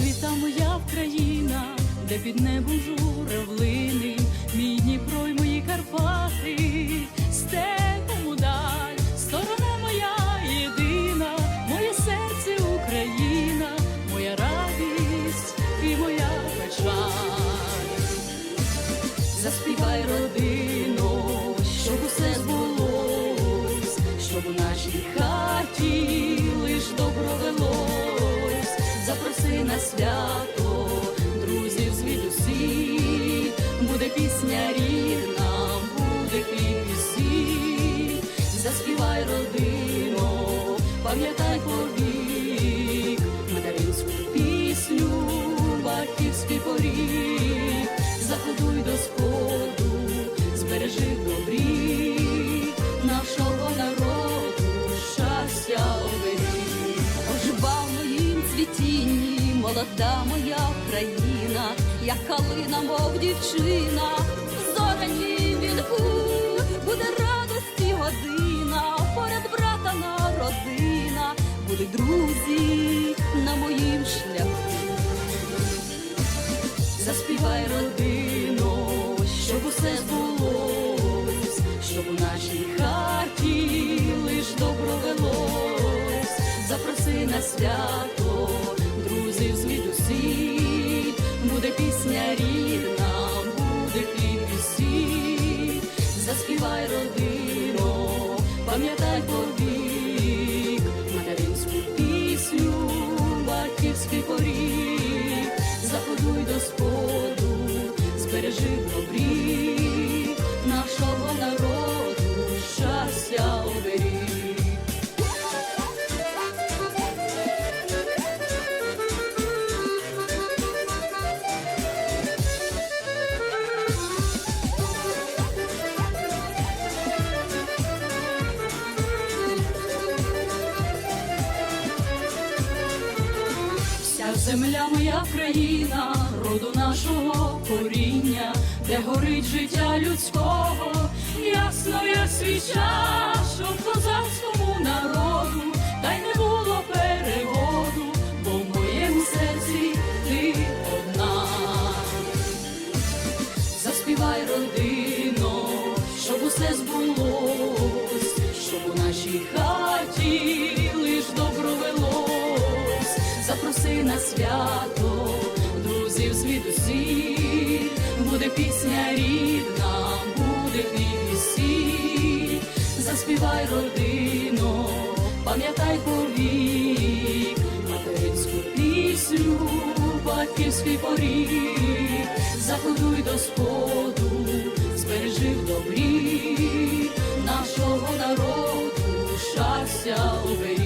Квіта моя Вкраїна, де під небом журавлини, мій Дніпро й мої Карпати. Буде пісня рідна, буде хліб і сіль. заспівай родину, пам'ятай повік, материнську пісню, батьківський поріг, заходуй до сходу, збережи добрі нашого народу, щастя оберіг. Ожива в моїм цвітінні, молода моя країна, як калина, мов дівчина, зоряні вінку, буде радості година, поряд брата на родина, будуть друзі на моїм шляху. Заспівай родину, щоб усе збулось, щоб у нашій хаті лиш добро велось, запроси на свято, друзів звідусіль, буде пісня рідна, буде хліб і сіль. заспівай родину, пам'ятай повік, материнську пісню, батьківський поріг, заходуй до споду, збережи добрі земля моя країна, роду нашого коріння, де горить життя людського, ясно я свіча, що в запроси на свято, друзів звідусіль, буде пісня рідна, буде хліб заспівай родино, пам'ятай повік, материнську пісню, батьківський поріг, заходуй до сходу, збережи в добрі. Нашого народу, щастя оберіг.